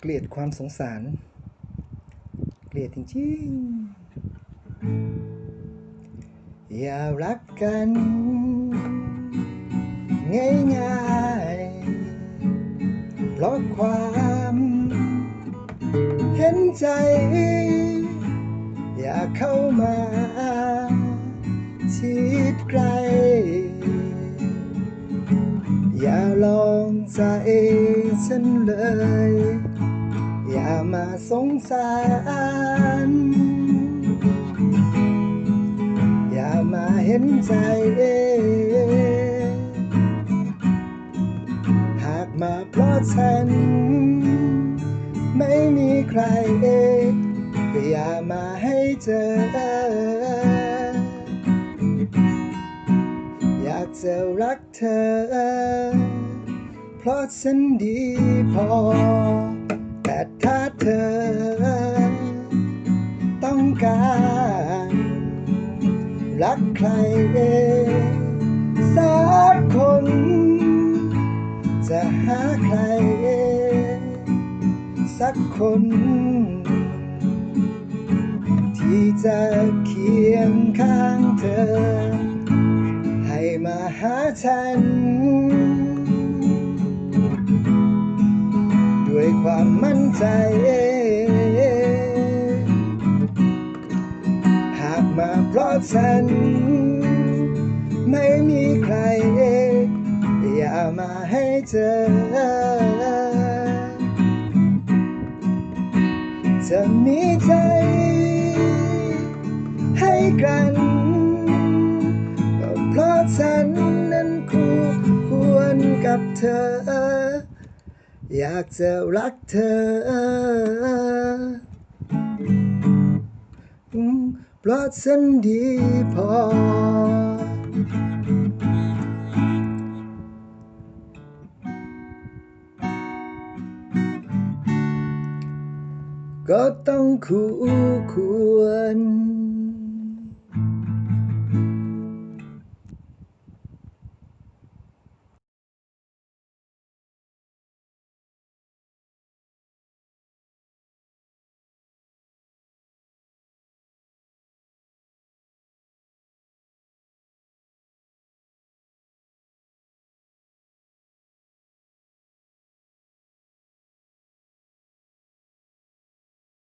เกลียดความสงสาร เกลียดจริงๆ อย่ารักกัน ง่ายๆ เพราะความเห็นใจ อย่าเข้ามาชิดไกล อย่าลองใจฉันเลย มาสงสาร อย่ามาเห็นใจ หากมาเพราะฉัน ไม่มีใครก็อย่ามาให้เจอ อยากจะรักเธอ เพราะฉันดีพอ แต่ถ้า เธอ ต้องการ รักใครสักคน จะหาใคร สักคน ที่จะเคียงข้างเธอ ให้มาหาฉัน ความมั่นใจ หากมาเพราะฉัน ไม่มีใคร อย่ามาให้เจอจะมีใจ ให้กันเพราะฉันนั้นคู่ควรกับเธอ อยากจะรักเธอ เพราะฉันดีพอ ก็ต้องคู่ควร